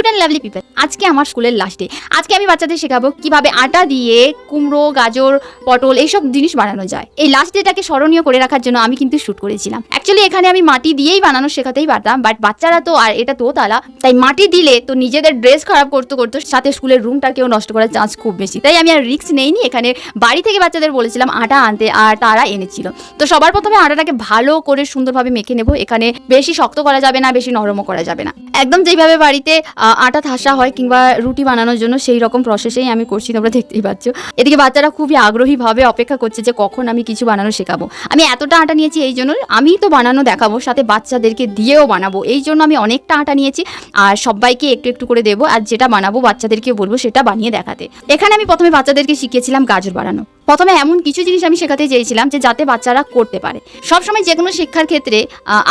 Cute and lovely people আজকে আমার স্কুলের লাস্ট ডে আজকে আমি বাচ্চাদের শেখাবো কীভাবে আটা দিয়ে কুমড়ো, গাজর, পটল এইসব জিনিস বানানো যায়। এই লাস্ট ডেটাকে স্মরণীয় করে রাখার জন্য আমি কিন্তু শ্যুট করেছিলাম। অ্যাকচুয়ালি এখানে আমি মাটি দিয়েই বানানো শেখাতেই পারতাম বাট বাচ্চারা তো আর এটা তো তাই মাটি দিলে তো নিজেদের ড্রেস খারাপ করতে করতে সাথে স্কুলের রুমটাকেও নষ্ট করার চান্স খুব বেশি। তাই আমি আর রিস্ক নেইনি। এখানে বাড়ি থেকে বাচ্চাদের বলেছিলাম আটা আনতে, আর তারা এনেছিল। তো সবার প্রথমে আটাটাকে ভালো করে সুন্দরভাবে মেখে নেব। এখানে বেশি শক্ত করা যাবে না, বেশি নরমও করা যাবে না। একদম যেইভাবে বাড়িতে আটা থাসা হয় কিংবা রুটি বানানোর জন্য সেই রকম প্রসেসেই আমি করছি, তোমরা দেখতেই পাচ্ছ। এদিকে বাচ্চারা খুবই আগ্রহীভাবে অপেক্ষা করছে যে কখন আমি কিছু বানানো শেখাবো। আমি এতটা আটা নিয়েছি এই জন্য আমি তো বানানো দেখাবো, সাথে বাচ্চাদেরকে দিয়েও বানাবো। এই জন্য আমি অনেকটা আটা নিয়েছি, আর সবাইকে একটু একটু করে দেবো, আর যেটা বানাবো বাচ্চাদেরকে বলব সেটা বানিয়ে দেখাতে। এখানে আমি প্রথমে বাচ্চাদেরকে শিখিয়েছিলাম গাজর বানানো প্রথমে এমন কিছু জিনিস আমি শেখাতে চেয়েছিলাম যে যাতে বাচ্চারা করতে পারে। সবসময় যে কোনো শিক্ষার ক্ষেত্রে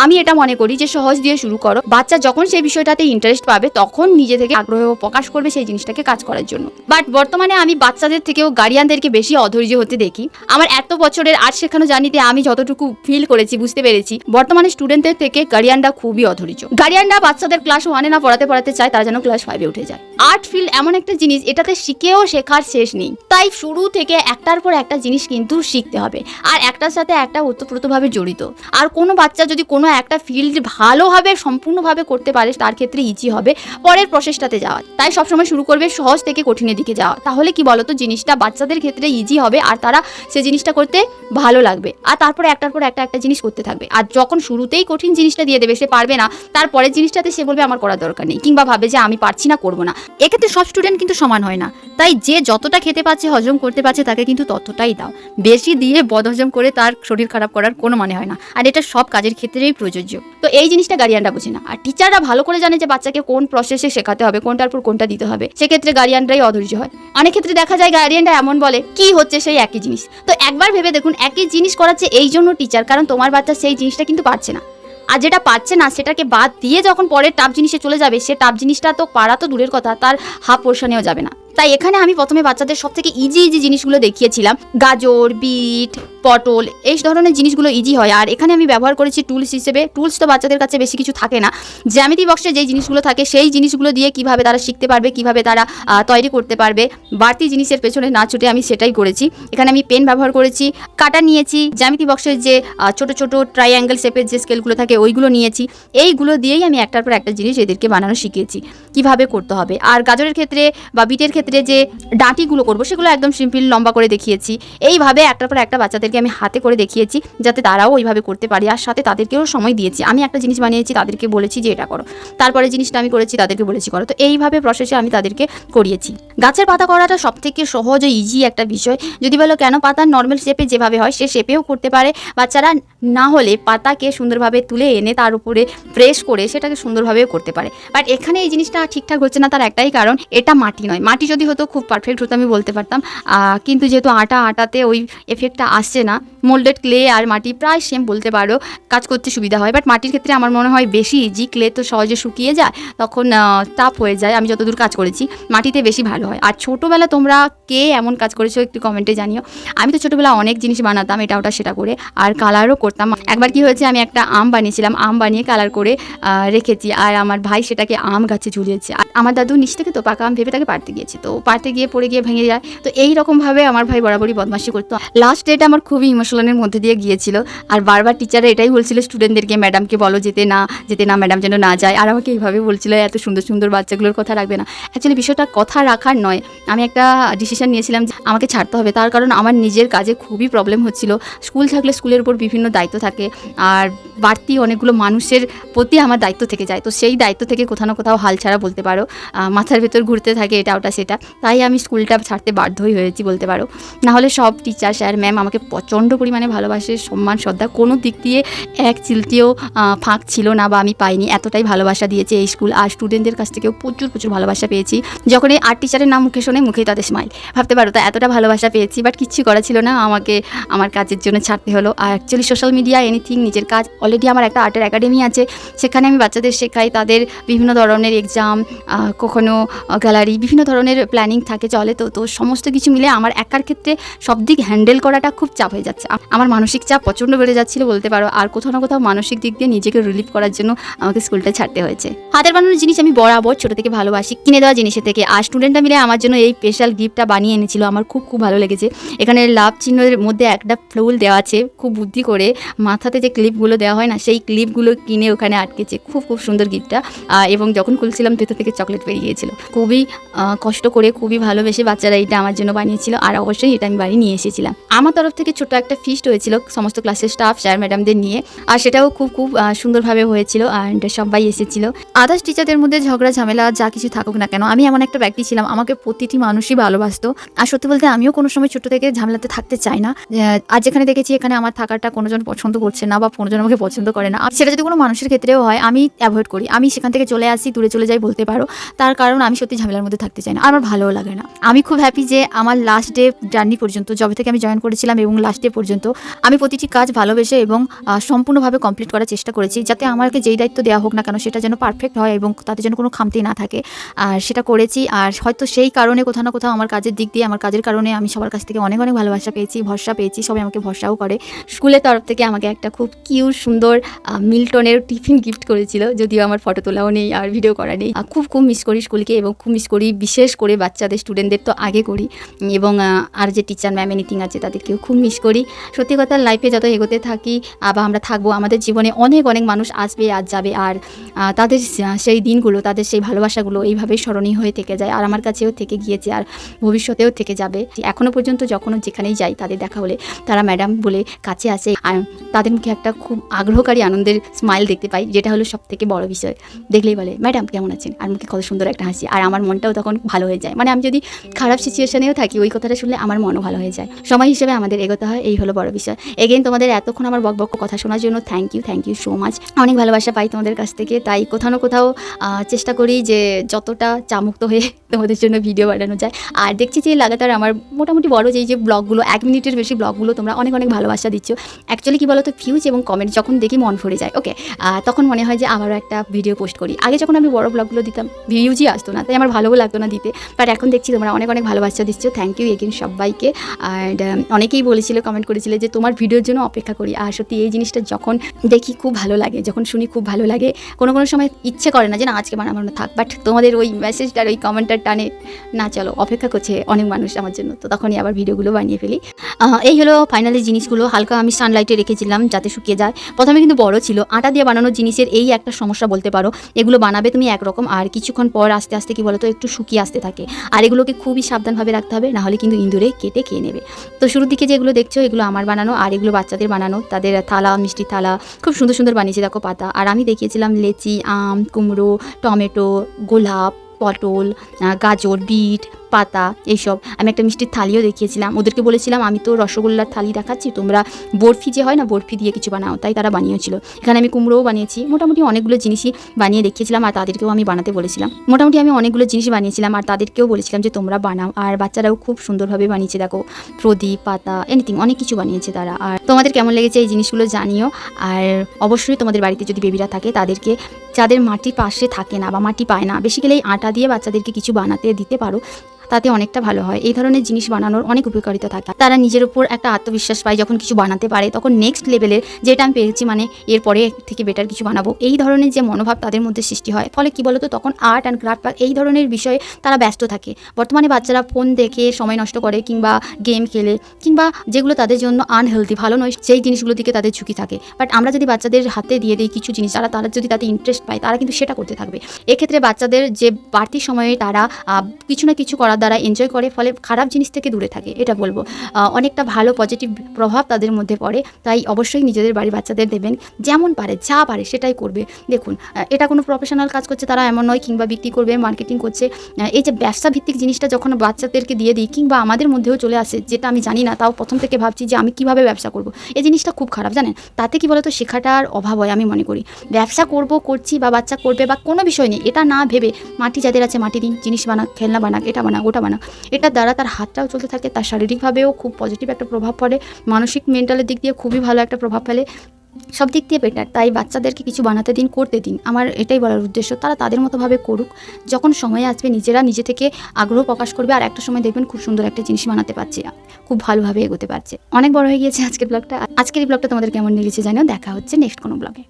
আমি এটা মনে করি যে সহজ দিয়ে শুরু করো। বাচ্চা যখন সেই বিষয়টাতে ইন্টারেস্ট পাবে, তখন নিজে থেকে আগ্রহ প্রকাশ করবে সেই জিনিসটাকে কাজ করার জন্য। বাট বর্তমানে আমি বাচ্চাদের থেকেও গার্ডিয়ানদেরকে বেশি অধৈর্য হতে দেখি। আমার এত বছরের আর্ট শেখানো জানিতে আমি যতটুকু ফিল করেছি, বুঝতে পেরেছি, বর্তমানে স্টুডেন্টদের থেকে গার্ডিয়ানরা খুবই অধৈর্য। গার্ডিয়ানরা বাচ্চাদের ক্লাস ওয়ানে না পড়াতে পড়াতে চায়, তারা যেন ক্লাস ফাইভে উঠে যায়। আর্ট ফিল্ড এমন একটা জিনিস, এটাতে শিখেও শেখার শেষ নেই। তাই শুরু থেকে একটার পর একটা জিনিস কিন্তু শিখতে হবে। আর একটার সাথে একটা ওতপ্রোতভাবে জড়িত। আর কোনো বাচ্চা যদি কোনো একটা ফিল্ড ভালোভাবে, সম্পূর্ণভাবে করতে পারে, তার ক্ষেত্রে ইজি হবে পরের প্রসেসটাতে যাওয়া তাই সবসময় শুরু করবে সহজ থেকে কঠিনের দিকে যাওয়া। তাহলে কি বলতো, জিনিসটা বাচ্চাদের ক্ষেত্রে ইজি হবে আর তারা সে জিনিসটা করতে ভালো লাগবে। আর তারপরে একটার পর একটা একটা জিনিস করতে থাকবে। আর যখন শুরুতেই কঠিন জিনিসটা দিয়ে দেবে, সে পারবে না তারপরের জিনিসটাতে সে বলবে, আমার করার দরকার নেই। কিংবা ভাবে যে, আমি পারছি না, করব না। এক্ষেত্রে সব স্টুডেন্ট কিন্তু সমান হয় না। তাই যে যতটা খেতে পাচ্ছে, হজম করতে পারছে, তাকে কিন্তু ততটাই দাও। বেশি দিয়ে বদহজম করে তার শরীর খারাপ করার কোনো মানে হয় না। আর এটা সব কাজের ক্ষেত্রেই প্রযোজ্য। তো এই জিনিসটা গার্ডিয়ানরা বোঝে না। আর টিচাররা ভালো করে জানে যে বাচ্চাকে কোন প্রসেসে শেখাতে হবে, কোনটার পর কোনটা দিতে হবে। সেক্ষেত্রে গার্ডিয়ানরাই অধৈর্য হয়। অনেক ক্ষেত্রে দেখা যায় গার্ডিয়ানরা এমন বলে, কি হচ্ছে সেই একই জিনিস? তো একবার ভেবে দেখুন, একই জিনিস করাচ্ছে এই জন্য টিচার কারণ তোমার বাচ্চা সেই জিনিসটা কিন্তু পারছে না। আর যেটা পাচ্ছে না, সেটাকে বাদ দিয়ে যখন পরের টাপ জিনিসে চলে যাবে, সে টাপ জিনিসটা তো পারা তো দূরের কথা, তার হাফ পোর্শনেও যাবে না। তাই এখানে আমি প্রথমে বাচ্চাদের সব থেকে ইজি ইজি জিনিসগুলো দেখিয়েছিলাম। গাজর বিট পটল, এই ধরনের জিনিসগুলো ইজি হয়। আর এখানে আমি ব্যবহার করেছি টুলস হিসেবে। টুলস তো বাচ্চাদের কাছে বেশি কিছু থাকে না। জ্যামিতি বক্সে যেই জিনিসগুলো থাকে, সেই জিনিসগুলো দিয়ে কীভাবে তারা শিখতে পারবে, কীভাবে তারা তৈরি করতে পারবে, বাড়তি জিনিসের পেছনে না ছুটে আমি সেটাই করেছি। এখানে আমি পেন ব্যবহার করেছি কাটা নিয়েছি, জ্যামিতি বক্সের যে ছোট ছোট ট্রাইঅ্যাঙ্গেল শেপের যে স্কেলগুলো থাকে, ওইগুলো নিয়েছি। এইগুলো দিয়েই আমি একটার পর একটা জিনিস এদেরকে বানানো শিখিয়েছি কীভাবে করতে হবে। আর গাজরের ক্ষেত্রে বা বিটের ক্ষেত্রে যে ডাঁটিগুলো করব, সেগুলো একদম সিম্পল লম্বা করে দেখিয়েছি। এইভাবে একটার পর একটা বাচ্চাদেরকে আমি হাতে করে দেখিয়েছি যাতে তারাও ওইভাবে করতে পারে আর সাথে তাদেরকেও সময় দিয়েছি। আমি একটা জিনিস বানিয়েছি, তাদেরকে বলেছি যে এটা করো। তারপরে জিনিসটা আমি করেছি, তাদেরকে বলেছি করো। তো এইভাবে প্রসেসে আমি তাদেরকে করিয়েছি। গাছের পাতা করাটা সব থেকে সহজ ও ইজি একটা বিষয়। যদি বলো কেন পাতা নর্মাল শেপে যেভাবে হয়, সে শেপেও করতে পারে। বাচ্চারা না হলে পাতাকে সুন্দরভাবে তুলে এনে তার উপরে প্রেস করে সেটাকে সুন্দরভাবেও করতে পারে। বাট এখানে এই জিনিসটা ঠিকঠাক হচ্ছে না, তার একটাই কারণ এটা মাটি নয়। মাটি যদি হতো, খুব পারফেক্ট হতো আমি বলতে পারতাম। কিন্তু যেহেতু আটা আটাতে ওই এফেক্টটা আসছে না। মোল্ডেড ক্লে আর মাটি প্রায় সেম বলতে পারো। কাজ করতে সুবিধা হয় বাট মাটির ক্ষেত্রে আমার মনে হয় বেশি ইজি ক্লে তো সহজে শুকিয়ে যায়, তখন টাফ হয়ে যায়। আমি যতদূর কাজ করেছি, মাটিতে বেশি ভালো হয়। আর ছোটোবেলা তোমরা কে এমন কাজ করেছ একটু কমেন্টে জানিও। আমি তো ছোটোবেলা অনেক জিনিস বানাতাম, এটা ওটা সেটা করে, আর কালারও করতাম। একবার কি হয়েছে, আমি একটা আম বানিয়েছিলাম, আম বানিয়ে কালার করে রেখেছি, আর আমার ভাই সেটাকে আম গাছে ঝুলিয়েছে। আর আমার দাদু নিচ থেকে তো পাকা আম ভেবে তাকে পারতে গিয়েছে, তো পারতে গিয়ে পড়ে গিয়ে ভেঙে যায়। তো এই রকমভাবে আমার ভাই বরাবরই বদমাশি করতো। লাস্ট ডেট আমার খুবই ইমোশনালের মধ্যে দিয়ে গিয়েছিল। আর বারবার টিচাররা এটাই বলছিল স্টুডেন্টদেরকে ম্যাডামকে বলো যেতে না যেতে না ম্যাডাম যেন না যায়। আর আমাকে এইভাবে বলছিল, এত সুন্দর সুন্দর বাচ্চাগুলোর কথা রাখবে না। অ্যাকচুয়ালি বিষয়টা কথা রাখার নয়। আমি একটা ডিসিশন নিয়েছিলাম যে আমাকে ছাড়তে হবে। তার কারণ আমার নিজের কাজে খুবই প্রবলেম হচ্ছিল। স্কুল থাকলে স্কুলের উপর বিভিন্ন দায়িত্ব থাকে। আর বাড়তি অনেকগুলো মানুষের প্রতি আমার দায়িত্ব থেকে যায়। তো সেই দায়িত্ব থেকে কোথাও না কোথাও হাল ছাড়া বলতে পারো। মাথার ভেতর ঘুরতে থাকে এটা, ওটা, সেটা। তাই আমি স্কুলটা ছাড়তে বাধ্যই হয়েছি বলতে পারো। নাহলে সব টিচার স্যার ম্যাম আমাকে প্রচণ্ড পরিমাণে ভালোবাসে, সম্মান, শ্রদ্ধা, কোনো দিক দিয়ে এক চিলতেও ফাঁক ছিল না বা আমি পাইনি। এতটাই ভালোবাসা দিয়েছে এই স্কুল। আর স্টুডেন্টদের কাছ থেকেও প্রচুর প্রচুর ভালোবাসা পেয়েছি। যখন এই আর্ট টিচারের নাম মুখে শোনে, মুখেই তাদের স্মাইল ভাবতে পারো তা, এতটা ভালোবাসা পেয়েছি বাট কিচ্ছু করা ছিল না। আমাকে, আমার কাজের জন্য ছাড়তে হলো। আর অ্যাকচুয়ালি সোশ্যাল মিডিয়া এনিথিং নিজের কাজ অলরেডি আমার একটা আর্টের একাডেমি আছে। সেখানে আমি বাচ্চাদের শেখাই, তাদের বিভিন্ন ধরনের এক্সাম কখনো গ্যালারি বিভিন্ন ধরনের প্ল্যানিং থাকে চলে তো তো সমস্ত কিছু মিলে আমার একার ক্ষেত্রে সব দিক হ্যান্ডেল করাটা খুব চাপ হয়ে যাচ্ছে। আমার মানসিক চাপ প্রচণ্ড বেড়ে যাচ্ছিল বলতে পারো। আর কোথাও না কোথাও মানসিক দিক দিয়ে নিজেকে রিলিফ করার জন্য আমাকে স্কুলটা ছাড়তে হয়েছে। হাতের বানানোর জিনিস আমি বরাবর ছোট থেকে ভালোবাসি। কিনে দেওয়া জিনিসের থেকে। আর স্টুডেন্টরা মিলে আমার জন্য এই স্পেশাল গিফটটা বানিয়ে এনেছিল। আমার খুব খুব ভালো লেগেছে। এখানে লাভ চিহ্নের মধ্যে একটা ফুল দেওয়া আছে। খুব বুদ্ধি করে মাথাতে যে ক্লিপগুলো দেওয়া হয় না, সেই ক্লিপগুলো কিনে ওখানে আটকেছে। খুব খুব সুন্দর গিফটটা এবং যখন খুলছিলাম ভেতর থেকে চকলেট বেরিয়ে গিয়েছিল। খুবই কষ্ট করে খুবই ভালোবেসে বাচ্চারা এটা আমার জন্য বানিয়েছিল। আর অবশ্যই এটা আমি বাড়ি নিয়ে এসেছিলাম। আমার তরফ থেকে ছোট একটা ফিস্ট হয়েছিল সমস্ত ক্লাসের স্টাফ স্যার ম্যাডামদের নিয়ে। আর সেটাও খুব খুব সুন্দরভাবে হয়েছিল অ্যান্ড সবাই এসেছিল। আদার্স টিচারদের মধ্যে ঝগড়া, ঝামেলা, যা কিছু থাকুক না কেন, আমি এমন একটা ব্যক্তি ছিলাম, আমাকে প্রতিটি মানুষই ভালোবাসতো। আর সত্যি বলতে আমিও কোনো সময় ছোট থেকে ঝামেলাতে থাকতে চাই না। আর যেখানে দেখেছি এখানে আমার থাকাটা কোনোজন পছন্দ করছে না বা কোনোজন আমাকে পছন্দ করে না। সেটা যদি কোনো মানুষের ক্ষেত্রেও হয়, আমি অ্যাভয়েড করি। আমি সেখান থেকে চলে আসি, দূরে চলে যাই বলতে পারো। তার কারণ আমি সত্যি ঝামেলার মধ্যে থাকতে চাই না। আমার ভালোও লাগে না। আমি খুব হ্যাপি যে আমার লাস্ট ডে জার্নি পর্যন্ত, যবে থেকে আমি জয়েন করেছিলাম এবং লাস্ট ডে পর্যন্ত আমি প্রতিটি কাজ ভালোবেসে এবং সম্পূর্ণভাবে কমপ্লিট করার চেষ্টা করেছি যাতে আমাকে যেই দায়িত্ব দেওয়া হোক না কেন সেটা যেন পারফেক্ট হয় এবং তাতে যেন কোনো খামতি না থাকে। আর সেটা করেছি আর হয়তো সেই কারণে কোথাও না কোথাও আমার কাজের দিক দিয়ে, আমার কাজের কারণে আমি সবার কাছ থেকে অনেক অনেক ভালোবাসা পেয়েছি, ভরসা পেয়েছি, সবাই আমাকে ভরসাও করে। স্কুলের তরফ থেকে আমাকে একটা খুব কিউট সুন্দর মিল্টনের টিফিন গিফট করেছিল, যদিও আমার ফটো তোলাও নেই আর ভিডিও করা নেই। খুব খুব মিস করি স্কুলকে এবং খুব মিস করি বিশেষ করে বাচ্চাদের স্টুডেন্টদের তো আগে করি। এবং আর যে টিচার ম্যাম এনিথিং আছে তাদেরকেও খুব মিস করি। সত্যি কথা লাইফে যত এগোতে থাকি বা আমরা থাকব, আমাদের জীবনে অনেক অনেক মানুষ আসবে, আজ যাবে, আর তাদের সেই দিনগুলো, তাদের সেই ভালোবাসাগুলো এইভাবেই স্মরণীয় হয়ে থেকে যায়, আর আমার কাছেও থেকে গিয়েছে, আর ভবিষ্যতেও থেকে যাবে। এখনও পর্যন্ত যখনও যেখানেই যাই, তাদের দেখা হলে তারা ম্যাডাম বলে কাছে আসে, আর তাদের মুখে একটা খুব আগ্রহকারী, আনন্দের স্মাইল দেখতে পাই, যেটা হলো সব থেকে বড় বিষয়। দেখলেই বলে ম্যাডাম কেমন আছেন? আর মুখে কত সুন্দর একটা হাসি, আর আমার মনটাও তখন ভালো হয়ে যায়। মানে আমি যদি খারাপ সিচুয়েশনেও থাকি, ওই কথাটা শুনলে আমার মনও ভালো হয়ে যায়। সময় হিসেবে আমাদের এগোতে হয়, এই হলো বড় বিষয়। এগেন তোমাদের এতক্ষণ আমার বকবক কথা শোনার জন্য thank you thank you so much অনেক ভালোবাসা পাই তোমাদের কাছ থেকে, তাই কোথাও না কোথাও চেষ্টা করি যে যতটা চামুক্ত হয়ে তোমাদের জন্য ভিডিও বানানো যায়। আর দেখছি যে লাগাতার আমার মোটামুটি বড় যেই যে ব্লগগুলো, এক মিনিটের বেশি ব্লগগুলো তোমরা অনেক অনেক ভালোবাসা দিচ্ছ। অ্যাকচুয়ালি কী বলো তো ভিউজ এবং কমেন্ট যখন দেখি মন ভরে যায় ওকে তখন মনে হয় যে আবারও একটা ভিডিও পোস্ট করি। আগে যখন আমি বড় ব্লগগুলো দিতাম ভিউজই আসতো না, তাই আমার ভালোও লাগতো না দিতে। বাট এখন দেখছি তোমরা অনেক অনেক ভালোবাসা দিচ্ছ থ্যাংক ইউ এগেন সবাইকে। আর অনেকেই বলেছিল কমেন্ট করেছিল যে তোমার ভিডিওর জন্য অপেক্ষা করি। আর সত্যি এই জিনিসটা যখন দেখি খুব ভালো লাগে, যখন শুনি খুব ভালো লাগে, কোনো কোনো সময় ইচ্ছে করে না যে না, আজকে বানাবো না, থাক। বাট তোমাদের ওই মেসেজটার ওই কমেন্টটার টানে, না চলো, অপেক্ষা করছে অনেক মানুষ আমার জন্য। তো তখনই আবার ভিডিওগুলো বানিয়ে ফেলি। এই হলো ফাইনালি জিনিসগুলো। হালকা আমি সানলাইটে রেখেছিলাম যাতে শুকিয়ে যায়। প্রথমে কিন্তু বড় ছিল। আটা দিয়ে বানানো জিনিসের এই একটা সমস্যা বলতে পারো, এগুলো বানাবে তুমি একরকম। আর কিছুক্ষণ পর আস্তে আস্তে কি বলতো, একটু শুকিয়ে আসতে থাকে। আর এগুলোকে খুবই সাবধানভাবে রাখতে হবে, নাহলে কিন্তু ইঁদুরে কেটে খেয়ে নেবে। তো শুরুর দিকে যেগুলো দেখছ, এগুলো আমার বানানো আর এগুলো বাচ্চাদের বানানো। তাদের থালা, মিষ্টি থালা, খুব সুন্দর সুন্দর বানিয়েছে, দেখো পাতা। আর আমি দেখিয়েছিলাম লেচি, আম, কুমড়ো, টমেটো, গোলাপ, পটল গাজর, বিট পাতা, এইসব। আমি একটা মিষ্টির থালিও দেখিয়েছিলাম। ওদেরকে বলেছিলাম, আমি তো রসগোল্লার থালি দেখাচ্ছি, তোমরা বরফি যে হয় না, বরফি দিয়ে কিছু বানাও। তাই তারা বানিয়েছিল। এখানে আমি কুমড়োও বানিয়েছি। মোটামুটি অনেকগুলো জিনিসই বানিয়ে দেখিয়েছিলাম আর তাদেরকেও আমি বানাতে বলেছিলাম। মোটামুটি আমি অনেকগুলো জিনিস বানিয়েছিলাম আর তাদেরকেও বলেছিলাম যে, তোমরা বানাও। আর বাচ্চারাও খুব সুন্দরভাবে বানিয়েছে, দেখো, প্রদীপ, পাতা এনিথিং অনেক কিছু বানিয়েছে তারা। আর তোমাদের কেমন লেগেছে এই জিনিসগুলো জানিও। আর অবশ্যই তোমাদের বাড়িতে যদি বেবিরা থাকে, তাদেরকে, যাদের মাটি পাশে থাকে না বা মাটি পায় না বেসিক্যালি এই আটা দিয়ে বাচ্চাদেরকে কিছু বানাতে দিতে পারো। তাতে অনেকটা ভালো হয়। এই ধরনের জিনিস বানানোর অনেক উপকারিতা থাকে। তারা নিজের উপর একটা আত্মবিশ্বাস পায় যখন কিছু বানাতে পারে। তখন নেক্সট লেভেলের যেটা আমি পেরেছি মানে এরপরে থেকে বেটার কিছু বানাবো, এই ধরনের যে মনোভাব তাদের মধ্যে সৃষ্টি হয়। ফলে কি বলতো, তখন আর্ট অ্যান্ড ক্রাফট বা এই ধরনের বিষয়ে তারা ব্যস্ত থাকে। বর্তমানে বাচ্চারা ফোন দেখে সময় নষ্ট করে কিংবা গেম খেলে কিংবা যেগুলো তাদের জন্য আনহেলদি ভালো নয়, সেই জিনিসগুলো দিকে তাদের ঝুঁকি থাকে। বাট আমরা যদি বাচ্চাদের হাতে দিয়ে দিই কিছু জিনিস, তারা তারা যদি তাতে ইন্টারেস্ট পায়, তারা কিন্তু সেটা করতে থাকবে। এক্ষেত্রে বাচ্চাদের যে বাড়তি সময়ে তারা কিছু না কিছু করার দ্বারা এনজয় করে, ফলে খারাপ জিনিস থেকে দূরে থাকে, এটা বলব। অনেকটা ভালো পজিটিভ প্রভাব তাদের মধ্যে পড়ে, তাই অবশ্যই নিজেদের বাড়ির বাচ্চাদের দেবেন, যেমন পারে, যা পারে সেটাই করবে। দেখুন এটা কোনো প্রফেশনাল কাজ করছে, তারা এমন নয়, কিংবা বিক্রি করবে মার্কেটিং করছে। এই যে ব্যবসা ভিত্তিক জিনিসটা যখন বাচ্চাদেরকে দিয়ে দিই, কিংবা আমাদের মধ্যেও চলে আসে, যেটা আমি জানি না, তাও প্রথম থেকে ভাবছি যে আমি কীভাবে ব্যবসা করব। এই জিনিসটা খুব খারাপ, জানেন? তাতে কি বলতো, শেখাটার অভাব হয়, আমি মনে করি। ব্যবসা করব, করছি বা বাচ্চা করবে বা কোনো বিষয় নেই, এটা না ভেবে মাটি যাদের আছে, মাটি দিন, জিনিস বানাক, খেলনা বানাক, এটা বানাক ওটা বানাক। এটার দ্বারা তার হাতটাও চলতে থাকে, তার শারীরিকভাবেও খুব পজিটিভ একটা প্রভাব পড়ে, মানসিক মেন্টালের দিক দিয়ে খুবই ভালো একটা প্রভাব ফেলে। সব দিক দিয়ে বেটার তাই বাচ্চাদেরকে কিছু বানাতে দিন, করতে দিন। আমার এটাই বলার উদ্দেশ্য, তারা তাদের মতোভাবে করুক। যখন সময় আসবে, নিজেরা নিজে থেকে আগ্রহ প্রকাশ করবে আর একটা সময় দেখবেন খুব সুন্দর একটা জিনিস বানাতে পারছে। খুব ভালোভাবে এগোতে পারছে। অনেক বড় হয়ে গিয়েছে আজকের ব্লগটা আজকের এই ব্লগটা তোমাদের কেমন লেগেছে জানিও। দেখা হচ্ছে নেক্সট কোনো ব্লগে